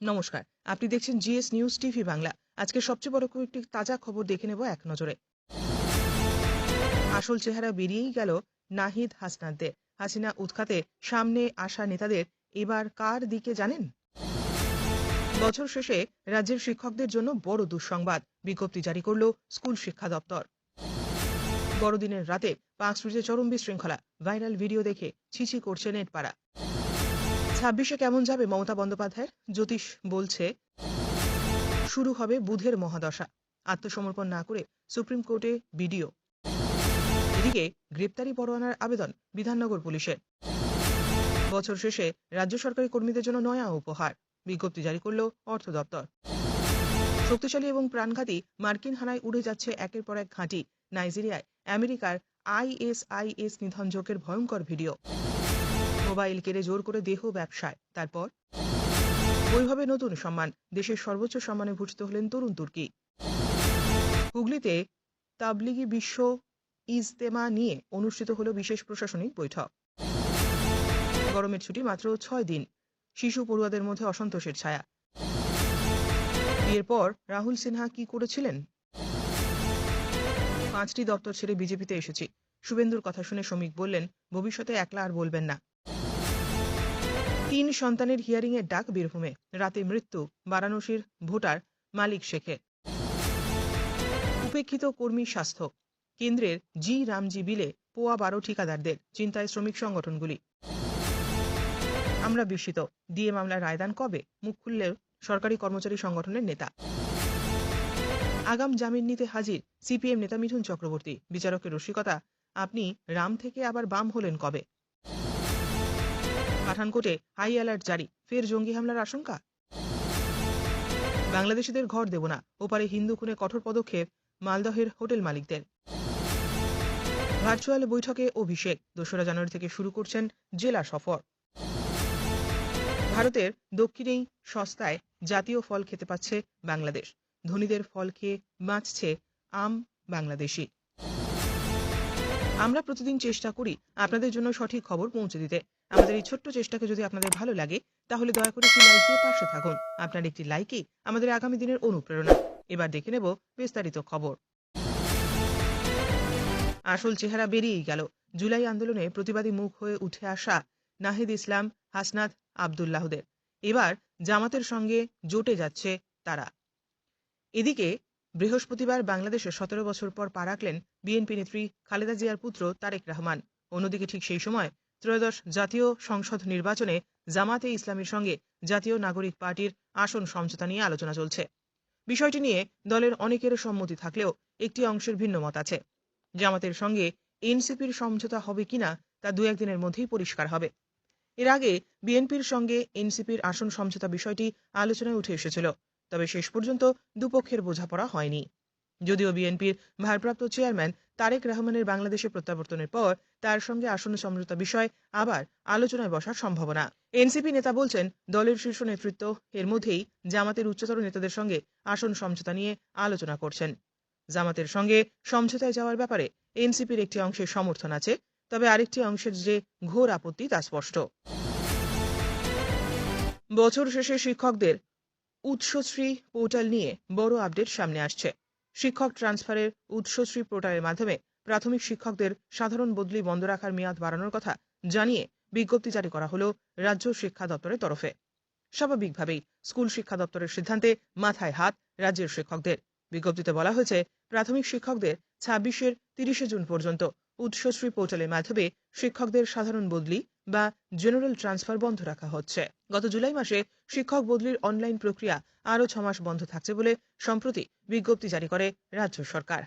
নমস্কার, আপনি দেখছেন জিএস নিউজ টিভি বাংলা। আজকে সবচেয়ে বড় কয়েকটি তাজা খবর দেখে নেব এক নজরে। আসল চেহারা বেরিয়েই গেল নাহিদ হাসনানদের হাসিনা উৎখাতে সামনে আসা নেতাদের, এবার কার দিকে জানেন? বছর শেষে রাজ্যের শিক্ষকদের জন্য বড় দুঃসংবাদ, বিজ্ঞপ্তি জারি করল স্কুল শিক্ষা দপ্তর। বড়দিনের রাতে পার্ক স্ট্রিটে চরম বিশৃঙ্খলা, ভাইরাল ভিডিও দেখে ছিছি করছে নেটপাড়া। ছাব্বিশে কেমন যাবে মমতা বন্দ্যোপাধ্যায়ের? জ্যোতিষ বলছে, শুরু হবে বুধের মহাদশা। আত্মসমর্পণ না করে সুপ্রিম কোর্টে বিডিও। এদিকে গ্রেপ্তারি পরোয়ানার আবেদন বিধাননগর পুলিশের। বছর শেষে রাজ্য সরকারি কর্মীদের জন্য নয়া উপহার। বিজ্ঞপ্তি জারি করল অর্থ দপ্তর। শক্তিশালী এবং প্রাণঘাতী মার্কিন হানায় উড়ে যাচ্ছে একের পর এক ঘাঁটি। নাইজেরিয়ায় আমেরিকার আইএসআইএস নিধন নিধনযোগের ভয়ঙ্কর ভিডিও। মোবাইল কেড়ে জোর করে দেহ ব্যবসায়। তারপর? বৈভবে নতুন সম্মান, দেশের সর্বোচ্চ সম্মানে ভূষিত হলেন তরুণ তুর্কি। হুগলিতে তাবলিগি বিশ্ব ইজতেমা নিয়ে অনুষ্ঠিত হলো বিশেষ প্রশাসনিক বৈঠক। গরমের ছুটি মাত্র ছয় দিন, শিশু পড়ুয়াদের মধ্যে অসন্তোষের ছায়া। এরপর রাহুল সিনহা কি করেছিলেন? পাঁচটি দপ্তর ছেড়ে বিজেপিতে এসেছি। শুভেন্দুর কথা শুনে শ্রমিক বললেন, ভবিষ্যতে একলা আর বলবেন না। তিন সন্তানের হিয়ারিং এর ডাক বীরভূমে। রাতে মৃত্যু, বারাণসীর ভোটার মালিক শেখের উপেক্ষিত কর্মী স্বাস্থ্য। কেন্দ্রের জি রামজি বিলে পোয়া বারো ঠিকাদারদের চিন্তায় শ্রমিক সংগঠনগুলি। আমরা বিস্মিত। ডিএ মামলার রায়দান কবে? মুখ খুললেও সরকারি কর্মচারী সংগঠনের নেতা। আগাম জামিন নিতে হাজির সিপিএম নেতা মিঠুন চক্রবর্তী। বিচারকের রসিকতা, আপনি রাম থেকে আবার বাম হলেন কবে? পাঠানকোটে হাই অ্যালার্ট জারি। ফের জঙ্গি হামলার আশঙ্কা? বাংলাদেশিদের ঘর দেব না। ওপারে হিন্দু খুনে কঠোর পদক্ষেপ, মালদহের হোটেল মালিকদের। ভার্চুয়াল বৈঠকে অভিষেক, দোসরা জানুয়ারি থেকে শুরু করছেন জেলা সফর। ভারতের দক্ষিণেই সস্তায় জাতীয় ফল খেতে পাচ্ছে বাংলাদেশ। ধনীদের ফল খেয়ে বাঁচছে আম বাংলাদেশি। আমরা প্রতিদিন চেষ্টা করি আপনাদের জন্য সঠিক খবর পৌঁছে দিতে। আমাদের এই ছোট্ট চেষ্টাকে যদি আপনাদের ভালো লাগে, তাহলে দয়া করে একটি লাইক দিয়ে পাশে থাকুন। আপনার একটি লাইকই আমাদের আগামী দিনের অনুপ্রেরণা। এবার দেখে নেব বিস্তারিত খবর। আসল চেহারা বেরিয়েই গেল। জুলাই আন্দোলনে প্রতিবাদী মুখ হয়ে উঠে আসা নাহিদ ইসলাম, হাসনাত আবদুল্লাহদের। এবার জামাতের সঙ্গে জোটে যাচ্ছে তারা। এদিকে বৃহস্পতিবার বাংলাদেশে সতেরো বছর পর পা রাখলেন বিএনপি নেত্রী খালেদা জিয়ার পুত্র তারেক রহমান। অন্যদিকে ঠিক সেই সময় ত্রয়োদশ জাতীয় সংসদ নির্বাচনে জামাতে ইসলামের সঙ্গে জাতীয় নাগরিক পার্টির আসন সমঝোতা নিয়ে আলোচনা চলছে। বিষয়টি নিয়ে দলের অনেকের সম্মতি থাকলেও একটি অংশের ভিন্ন মত আছে। জামাতের সঙ্গে এনসিপির সমঝোতা হবে কিনা তা দু একদিনের মধ্যেই পরিষ্কার হবে। এর আগে বিএনপির সঙ্গে এনসিপির আসন সমঝোতা বিষয়টি আলোচনায় উঠে এসেছিল, তবে শেষ পর্যন্ত দুপক্ষের বোঝাপড়া হয়নি। যদিও বিএনপির ভারপ্রাপ্ত চেয়ারম্যান তারেক রহমানের বাংলাদেশে প্রত্যাবর্তনের পর তার সঙ্গে আসন্ন সমঝোতা বিষয় আবার আলোচনায় বসার সম্ভাবনা। এনসিপি নেতা বলছেন, দলের শীর্ষ নেতৃত্ব এর মধ্যেই জামাতের উচ্চতর নেতাদের সঙ্গে আসন সমঝোতা নিয়ে আলোচনা করছেন। জামাতের সঙ্গে সমঝোতায় যাওয়ার ব্যাপারে এনসিপির একটি অংশের সমর্থন আছে, তবে আরেকটি অংশের যে ঘোর আপত্তি তা স্পষ্ট। বছর শেষে শিক্ষকদের উৎসশ্রী পোর্টাল নিয়ে বড় আপডেট সামনে আসছে। শিক্ষক ট্রান্সফারের উৎসশ্রী পোর্টালের মাধ্যমে প্রাথমিক শিক্ষকদের সাধারণ বদলি বন্ধ রাখার মেয়াদ বাড়ানোর কথা জানিয়ে বিজ্ঞপ্তি জারি করা হলো রাজ্য শিক্ষা দপ্তরের তরফে। স্বাভাবিকভাবেই স্কুল শিক্ষা দপ্তরের সিদ্ধান্তে মাথায় হাত রাজ্যের শিক্ষকদের। বিজ্ঞপ্তিতে বলা হয়েছে, প্রাথমিক শিক্ষকদের ছাব্বিশের তিরিশে জুন পর্যন্ত উৎসশ্রী পোর্টালের মাধ্যমে শিক্ষকদের সাধারণ বদলি বা জেনারেল ট্রান্সফার বন্ধ রাখা হচ্ছে। গত জুলাই মাসে শিক্ষক বদলির অনলাইন প্রক্রিয়া আরও ছমাস বন্ধ থাকছে বলে সম্প্রতি বিজ্ঞপ্তি জারি করে রাজ্য সরকার।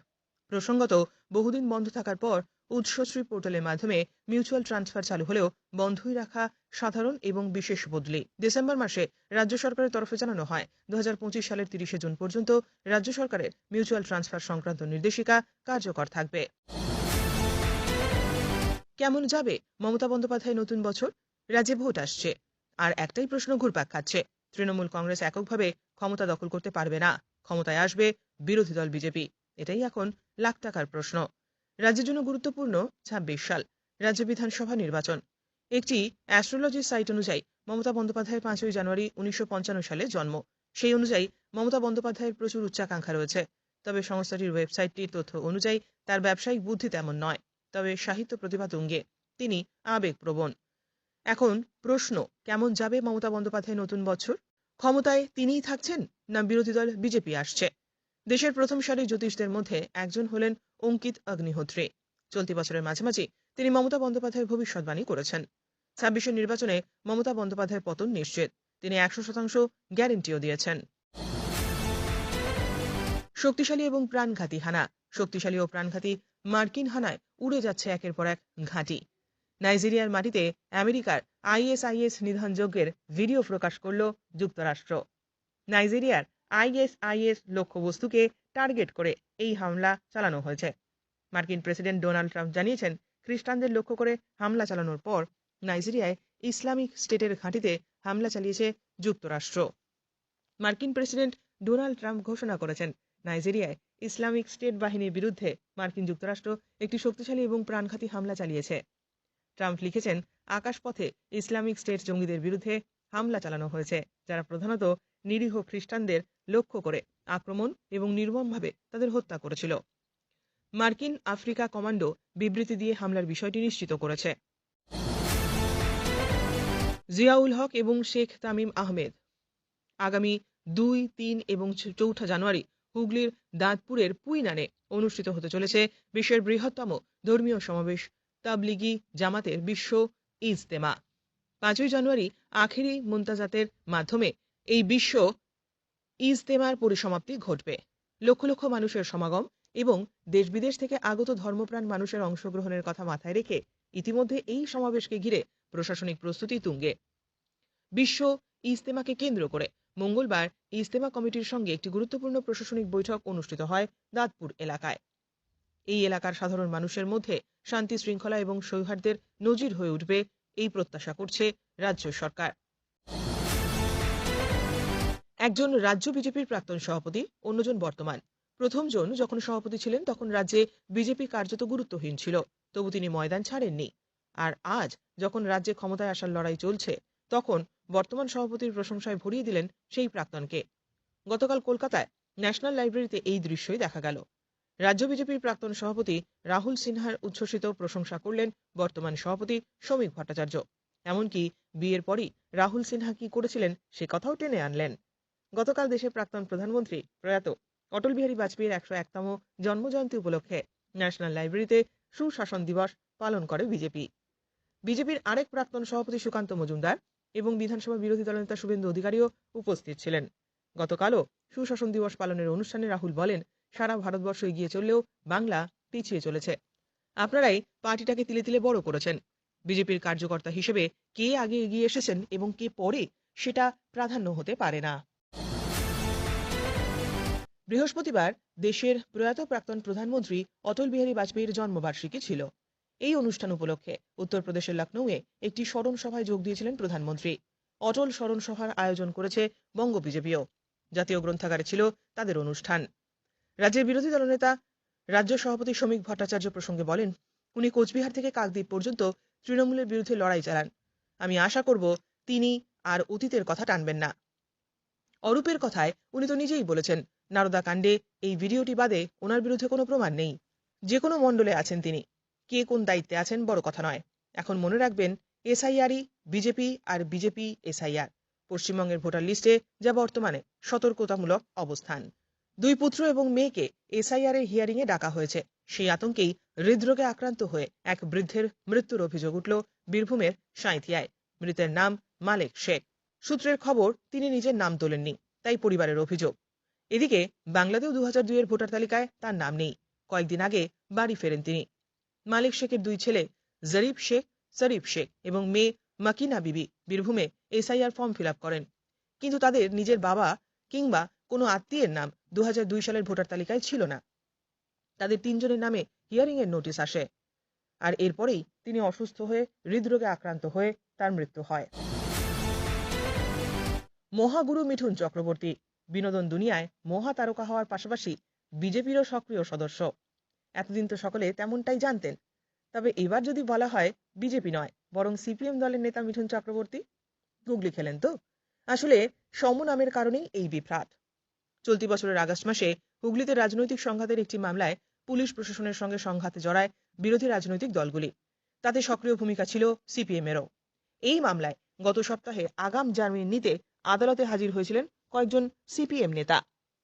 প্রসঙ্গত, বহুদিন বন্ধ থাকার পর উৎসশ্রী পোর্টালের মাধ্যমে মিউচুয়াল ট্রান্সফার চালু হলেও বন্ধই রাখা সাধারণ এবং বিশেষ বদলি। ডিসেম্বর মাসে রাজ্য সরকারের তরফে জানানো হয় দু হাজার পঁচিশ সালের তিরিশে জুন পর্যন্ত রাজ্য সরকারের মিউচুয়াল ট্রান্সফার সংক্রান্ত নির্দেশিকা কার্যকর থাকবে। কেমন যাবে মমতা বন্দ্যোপাধ্যায় নতুন বছর? রাজ্যে ভোট আসছে। আর একটাই প্রশ্ন ঘুরপাক খাচ্ছে। তৃণমূল কংগ্রেস এককভাবে ক্ষমতা দখল করতে পারবে না। ক্ষমতায় আসবে বিরোধী দল বিজেপি। এটাই এখন লাখ টাকার প্রশ্ন। রাজ্যের জন্য গুরুত্বপূর্ণ ছাব্বিশ সাল, রাজ্য বিধানসভা নির্বাচন। একটি অ্যাস্ট্রোলজি সাইট অনুযায়ী মমতা বন্দ্যোপাধ্যায়ের পাঁচই জানুয়ারি উনিশশো পঞ্চান্ন সালে জন্ম। সেই অনুযায়ী মমতা বন্দ্যোপাধ্যায়ের প্রচুর উচ্চাকাঙ্ক্ষা রয়েছে। তবে সংস্থাটির ওয়েবসাইটটির তথ্য অনুযায়ী তার ব্যবসায়িক বুদ্ধি তেমন নয়। তবে সাহিত্য প্রতিভা তুঙ্গে। তিনি আবেগপ্রবণ। এখন প্রশ্ন, কেমন যাবে মমতা বন্দ্যোপাধ্যায় নতুন বছর? ক্ষমতায় তিনিই থাকছেন না বিরোধী দল বিজেপি আসছে? দেশের প্রথম সারির জ্যোতিষদের মধ্যে একজন হলেন অঙ্কিত অগ্নিহোত্রী। চলতি বছরের মাঝামাঝি তিনি মমতা বন্দ্যোপাধ্যায়ের ভবিষ্যৎবাণী করেছেন। ছাব্বিশের নির্বাচনে মমতা বন্দ্যোপাধ্যায়ের পতন নিশ্চিত। তিনি একশো শতাংশ গ্যারেন্টিও দিয়েছেন। শক্তিশালী এবং প্রাণঘাতী হানা। শক্তিশালী ও প্রাণঘাতী মার্কিন হানায় উড়ে যাচ্ছে একের পর এক ঘাঁটি। নাইজেরিয়ার মাটিতে আমেরিকার আইএসআইএস নিধন যজ্ঞের ভিডিও প্রকাশ করল যুক্তরাষ্ট্র। নাইজেরিয়ার আইএসআইএস লক্ষ্যবস্তুকে টার্গেট করে এই হামলা চালানো হয়েছে। মার্কিন প্রেসিডেন্ট ডোনাল্ড ট্রাম্প জানিয়েছেন, খ্রিস্টানদের লক্ষ্য করে হামলা চালানোর পর নাইজেরিয়ায় ইসলামিক স্টেটের ঘাঁটিতে হামলা চালিয়েছে যুক্তরাষ্ট্র। মার্কিন প্রেসিডেন্ট ডোনাল্ড ট্রাম্প ঘোষণা করেছেন নাইজেরিয়ায় ইসলামিক স্টেট বাহিনীর বিরুদ্ধে মার্কিন যুক্তরাষ্ট্র একটি শক্তিশালী এবং প্রাণঘাতী হামলা চালিয়েছে। ট্রাম্প লিখেছেন, আকাশপথে ইসলামিক স্টেট জঙ্গিদের বিরুদ্ধে হামলা চালানো হয়েছে, যারা প্রধানত নিরীহ খ্রিস্টানদের লক্ষ্য করে আক্রমণ এবং নির্মমভাবে তাদের হত্যা করেছিল। মার্কিন আফ্রিকা কমান্ডো বিবৃতি দিয়ে হামলার বিষয়টি নিশ্চিত করেছে। জিয়াউল হক এবং শেখ তামিম আহমেদ আগামী দুই, তিন এবং চৌঠা জানুয়ারি হুগলির দাঁতপুরের পুইনানে অনুষ্ঠিত হতে চলেছে বিশ্বের বৃহত্তম ধর্মীয় সমাবেশ তাবলিগি জামাতের বিশ্ব ইজতেমা। পাঁচই জানুয়ারি আখেরি মুন্তাজাতের মাধ্যমে এই বিশ্ব ইজতেমার পরিসমাপ্তি ঘটবে। লক্ষ লক্ষ মানুষের সমাগম এবং দেশ বিদেশ থেকে আগত ধর্মপ্রাণ মানুষের অংশগ্রহণের কথা মাথায় রেখে ইতিমধ্যে এই সমাবেশকে ঘিরে প্রশাসনিক প্রস্তুতি তুঙ্গে। বিশ্ব ইজতেমাকে কেন্দ্র করে মঙ্গলবার ইজতেমা কমিটির সঙ্গে একটি গুরুত্বপূর্ণ প্রশাসনিক বৈঠক অনুষ্ঠিত হয় দাঁতপুর এলাকায়। এই এলাকার সাধারণ মানুষের মধ্যে শান্তি শৃঙ্খলা এবং সৌহার্দ্যের নজির হয়ে উঠবে এই প্রত্যাশা করছে রাজ্য সরকার। একজন রাজ্য বিজেপির প্রাক্তন সভাপতি, অন্যজন বর্তমান। প্রথম জন যখন সভাপতি ছিলেন তখন রাজ্যে বিজেপি কার্যত গুরুত্বহীন ছিল, তবু তিনি ময়দান ছাড়েননি। আর আজ যখন রাজ্যে ক্ষমতায় আসার লড়াই চলছে, তখন বর্তমান সভাপতির প্রশংসায় ভরিয়ে দিলেন সেই প্রাক্তনকে। গতকাল কলকাতায় ন্যাশনাল লাইব্রেরিতে এই দৃশ্যই দেখা গেল। রাজ্য বিজেপির প্রাক্তন সভাপতি রাহুল সিনহার উচ্ছ্বসিত প্রশংসা করলেন বর্তমান সভাপতি শ্রমিক ভট্টাচার্য। এমনকি বিয়ের পরই রাহুল সিনহা কি করেছিলেন সে কথাও টেনে আনলেন। গতকাল দেশের প্রাক্তন প্রধানমন্ত্রী প্রয়াত অটল বিহারী বাজপেয়ীর একশো একতম জন্মজয়ন্তী উপলক্ষে ন্যাশনাল লাইব্রেরিতে সুশাসন দিবস পালন করে বিজেপি। বিজেপির আরেক প্রাক্তন সভাপতি সুকান্ত মজুমদার এবং বিধানসভা বিরোধী দলনেতা শুভেন্দু অধিকারীও উপস্থিত ছিলেন। গতকালও সুশাসন দিবস পালনের অনুষ্ঠানে রাহুল বলেন, সারা ভারতবর্ষ এগিয়ে চললেও বাংলা পিছিয়ে চলেছে। আপনারাই পার্টিটাকে তিলে তিলে বড় করেছেন। বিজেপির কার্যকর্তা হিসেবে কে আগে এগিয়ে এসেছেন এবং কে পরে সেটা প্রাধান্য হতে পারে না। বৃহস্পতিবার দেশের প্রয়াত প্রাক্তন প্রধানমন্ত্রী অটল বিহারী বাজপেয়ীর জন্মবার্ষিকী ছিল। এই অনুষ্ঠান উপলক্ষে উত্তরপ্রদেশের লখনৌয়ে একটি স্মরণ সভায় যোগ দিয়েছিলেন প্রধানমন্ত্রী। অটল স্মরণ সভার আয়োজন করেছে বঙ্গ বিজেপিও। জাতীয় গ্রন্থাগারে ছিল তাদের অনুষ্ঠান। রাজ্যের বিরোধী দলনেতা, রাজ্য সভাপতি শ্রমিক ভট্টাচার্য প্রসঙ্গে বলেন, উনি কোচবিহার থেকে কাকদ্বীপ পর্যন্ত তৃণমূলের বিরুদ্ধে লড়াই চালান। আমি আশা করব তিনি আর অতীতের কথা টানবেন না। অরূপের কথায় উনি তো নিজেই বলেছেন, নারদা কাণ্ডে এই ভিডিওটি বাদে ওনার বিরুদ্ধে কোনো প্রমাণ নেই। যে কোনো মণ্ডলে আছেন তিনি। কে কোন দায়িত্বে আছেন বড় কথা নয়। এখন মনে রাখবেন, এসআইআরই বিজেপি আর বিজেপি এসআইআর। পশ্চিমবঙ্গের ভোটার লিস্টে যা বর্তমানে সতর্কতামূলক অবস্থান। দুই পুত্র এবং মেয়েকে এসআইআর এর হিয়ারিং এ ডাকা হয়েছে। সেই আতঙ্কেই হৃদরোগে আক্রান্ত হয়ে এক বৃদ্ধের মৃত্যুর অভিযোগ উঠল বীরভূমের সাঁইথিয়ায়। মৃতের নাম মালেক শেখ। সূত্রের খবর, তিনি নিজের নাম তোলেননি, তাই পরিবারের অভিযোগ। এদিকে বাংলাদেশ দু হাজার দুইয়ের ভোটার তালিকায় তার নাম নেই। কয়েকদিন আগে বাড়ি ফেরেন তিনি। মালিক শেখের দুই ছেলে জরিফ শেখ, শরীফ শেখ এবং মেয়ে মাকিনা বিবি বীরভূমে এসআইআর ফর্ম ফিল করেন। কিন্তু তাদের নিজের বাবা কিংবা কোনো আত্মীয়ের নাম দু সালের ভোটার তালিকায় ছিল না। তাদের তিনজনের নামে হিয়ারিং এর নোটিশ আসে। আর এরপরেই তিনি অসুস্থ হয়ে হৃদরোগে আক্রান্ত হয়ে তার মৃত্যু হয়। মহাগুরু মিঠুন চক্রবর্তী বিনোদন দুনিয়ায় মহা তারকা হওয়ার পাশাপাশি বিজেপিরও সক্রিয় সদস্য। এতদিন তো সকলে তেমনটাই জানতেন। তবে এবার যদি বলা হয়, বিজেপি নয়, বরং সিপিএম দলের নেতা মিঠুন চক্রবর্তী। গুগলি খেলেন তো? আসলে সম নামের কারণেই এই বিভ্রাট। চলতি বছরের আগস্ট মাসে হুগলিতে রাজনৈতিক সংঘাতের একটি মামলায় পুলিশ প্রশাসনের সঙ্গে সংঘাতে জড়ায় বিরোধী রাজনৈতিক দলগুলি। তাতে সক্রিয় ভূমিকা ছিল সিপিএম এরও এই মামলায় গত সপ্তাহে আগাম জামিন নিতে আদালতে হাজির হয়েছিলেন কয়েকজন সিপিএম নেতা,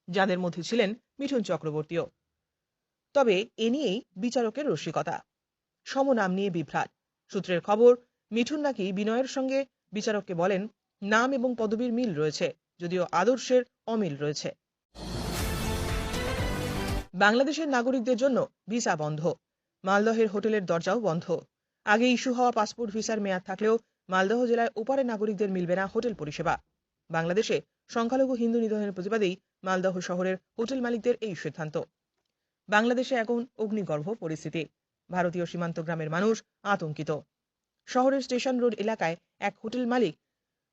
যাদের মধ্যে ছিলেন মিঠুন চক্রবর্তীও। তবে এ নিয়েই বিচারকের রসিকতা। সমনাম নিয়ে বিভ্রাট। সূত্রের খবর, মিঠুন নাকি বিনয়ের সঙ্গে বিচারককে বলেন, নাম এবং পদবীর মিল রয়েছে, যদিও আদর্শের অমিল রয়েছে। বাংলাদেশের নাগরিকদের জন্য ভিসা বন্ধ। মালদহের হোটেলের দরজাও বন্ধ। আগে ইস্যু হওয়া পাসপোর্ট ভিসার মেয়াদ থাকলেও মালদহ জেলায় ওপারে নাগরিকদের মিলবে না হোটেল পরিষেবা। বাংলাদেশে সংখ্যালঘু হিন্দু নিধনের প্রতিবাদেই মালদহ শহরের হোটেল মালিকদের এই সিদ্ধান্ত। বাংলাদেশে এখন অগ্নিগর্ভ পরিস্থিতি। ভারতীয় সীমান্ত গ্রামের মানুষ আতঙ্কিত। শহরের স্টেশন রোড এলাকায় এক হোটেল মালিক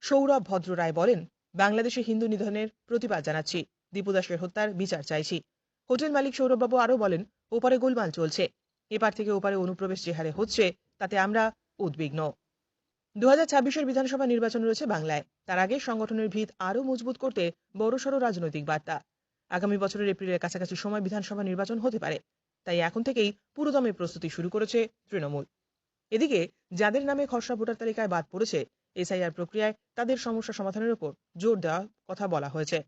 সৌরভ ভদ্র রায় বলেন, বাংলাদেশে হিন্দু নিধনের প্রতিবাদ জানাচ্ছি। দীপুদাসের হত্যার বিচার চাইছি। হোটেল মালিক সৌরভবাবু আরও বলেন, ওপারে গোলমাল চলছে। এপার থেকে ওপারে অনুপ্রবেশ যে হারে হচ্ছে, তাতে আমরা উদ্বিগ্ন। দু হাজার বিধানসভা নির্বাচন রয়েছে বাংলায়। তার আগে সংগঠনের ভিত আরও মজবুত করতে বড়সড় রাজনৈতিক বার্তা। আগামী বছরের এপ্রিলের কাছাকাছি সময় বিধানসভা নির্বাচন হতে পারে। তাই এখন থেকেই পুরোদমে প্রস্তুতি শুরু করেছে তৃণমূল। এদিকে, যাদের নামে খসড়া ভোটার তালিকায় বাদ পড়েছে, এসআইআর প্রক্রিয়ায় তাদের সমস্যা সমাধানের উপর জোর দেওয়ার কথা বলা হয়েছে।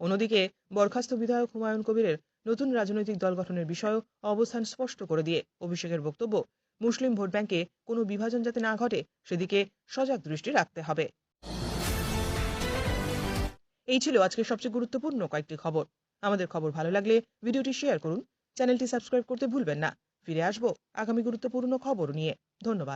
অন্যদিকে, বরখাস্ত বিধায়ক হুমায়ুন কবিরের নতুন রাজনৈতিক দল গঠনের বিষয়েও অবস্থান স্পষ্ট করে দিয়ে অভিষেকের বক্তব্য, মুসলিম ভোট ব্যাংকে কোনো বিভাজন যাতে না ঘটে, সেদিকে সজাগ দৃষ্টি রাখতে হবে। এই ছিল আজকের সবচেয়ে গুরুত্বপূর্ণ কয়েকটি খবর। আমাদের খবর ভালো লাগলে ভিডিওটি শেয়ার করুন। চ্যানেলটি সাবস্ক্রাইব করতে ভুলবেন না। ফিরে আসব আগামী গুরুত্বপূর্ণ খবর নিয়ে। ধন্যবাদ।